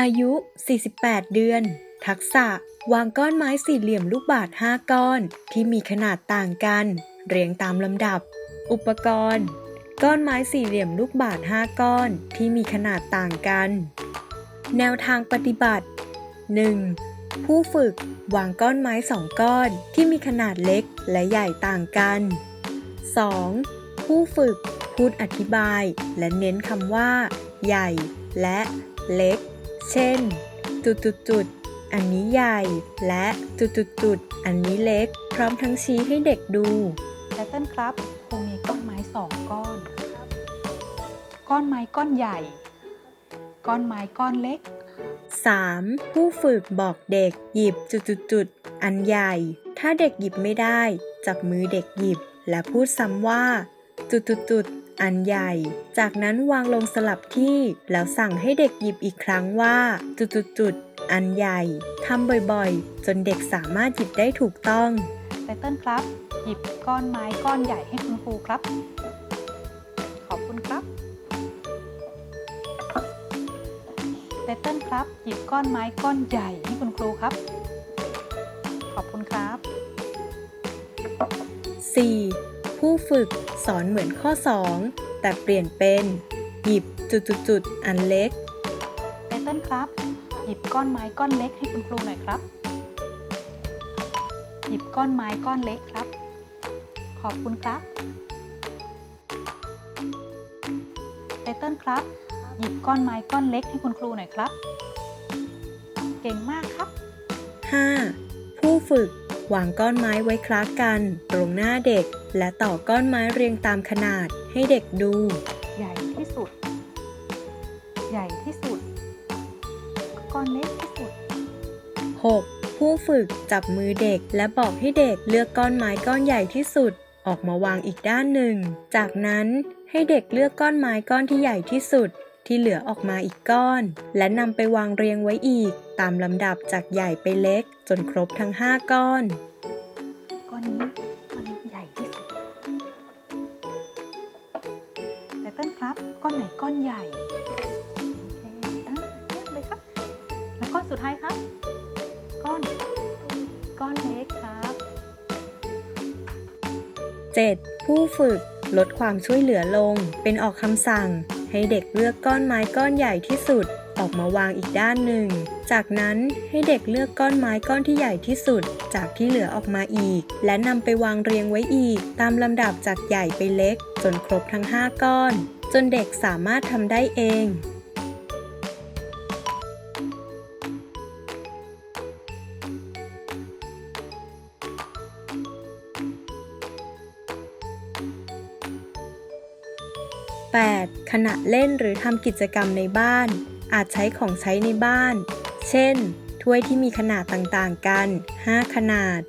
อายุ 48 เดือน ทักษะ วางก้อนไม้สี่เหลี่ยมลูกบาศก์5ก้อน ที่มีขนาดต่างกัน เรียงตามลำดับ อุปกรณ์ ก้อนไม้สี่เหลี่ยมลูกบาศก์5ก้อน ที่มีขนาดต่างกัน แนวทางปฏิบัติ 1. ผู้ฝึก วางก้อนไม้สองก้อนที่มีขนาดเล็กและใหญ่ต่างกัน 2. ผู้ฝึก พูดอธิบาย และเน้นคำว่า ใหญ่ และเล็ก เช่น จุดจุดจุดๆๆอันนี้ใหญ่ และจุดจุดจุดๆๆอันนี้เล็ก พร้อมทั้งชี้ให้เด็กดูไตเติ้ลครับครูมีก้อนไม้สองก้อน ก้อนไม้ก้อนใหญ่ ก้อนไม้ก้อนเล็ก 3. ผู้ฝึกบอกเด็กหยิบจุดๆๆอันใหญ่ ถ้าเด็กหยิบไม่ได้ จับมือเด็กหยิบ และพูดซ้ำว่า จุดๆๆ อันใหญ่ จากนั้นวางลงสลับที่ แล้วสั่งให้เด็กหยิบอีกครั้งว่า จุดๆๆ อันใหญ่ทำบ่อยๆ จนเด็กสามารถหยิบได้ถูกต้องไตเติ้ลครับ หยิบก้อนไม้ก้อนใหญ่ให้คุณครูครับ ขอบคุณครับไตเติ้ลครับ หยิบก้อนไม้ก้อนใหญ่ให้คุณครูครับ ขอบคุณครับ 4. ผู้ฝึกสอนเหมือนข้อ 2 แต่เปลี่ยนเป็น หยิบจุดๆๆอันเล็กไตเติ้ลครับ หยิบก้อนไม้ก้อนเล็กให้คุณครูหน่อยครับ หยิบก้อนไม้ก้อนเล็กครับ ขอบคุณครับไตเติ้ลครับ หยิบก้อนไม้ก้อนเล็กให้คุณครูหน่อยครับ เก่งมากครับ 5. ผู้ฝึก วางก้อนไม้ไว้คล้ากัน ตรงหน้าเด็ก และต่อก้อนไม้เรียงตามขนาดให้เด็กดู ใหญ่ที่สุด ใหญ่ที่สุด ก้อนเล็กที่สุด 6. ผู้ฝึกจับมือเด็กและบอกให้เด็กเลือกก้อนไม้ก้อนใหญ่ที่สุด ออกมาวางอีกด้านหนึ่ง จากนั้นให้เด็กเลือกก้อนไม้ก้อนที่ใหญ่ที่สุด ที่เหลือออกมาอีกก้อน และนำไปวางเรียงไว้อีก ตามลำดับจากใหญ่ไปเล็ก จนครบทั้ง 5 ก้อน ก้อนนี้ก้อนนี้ใหญ่ที่สุดไตเติ้ลครับก้อนไหนก้อนใหญ่โอเคอะเลือกเลยครับ แล้วก้อนสุดท้ายครับ ก้อน ก้อนเล็กครับ 7. ผู้ฝึกลดความช่วยเหลือลง เป็นออกคำสั่ง ให้เด็กเลือกก้อนไม้ก้อนใหญ่ที่สุดออกมาวางอีกด้านหนึ่ง จากนั้นให้เด็กเลือกก้อนไม้ก้อนที่ใหญ่ที่สุด จากที่เหลือออกมาอีก และนำไปวางเรียงไว้อีก ตามลำดับจากใหญ่ไปเล็ก จนครบทั้ง 5 ก้อน จนเด็กสามารถทำได้เอง 8. ขณะเล่นหรือทำกิจกรรมในบ้าน อาจใช้ของใช้ในบ้าน เช่น ถ้วยที่มีขนาดต่างๆกัน 5 ขนาด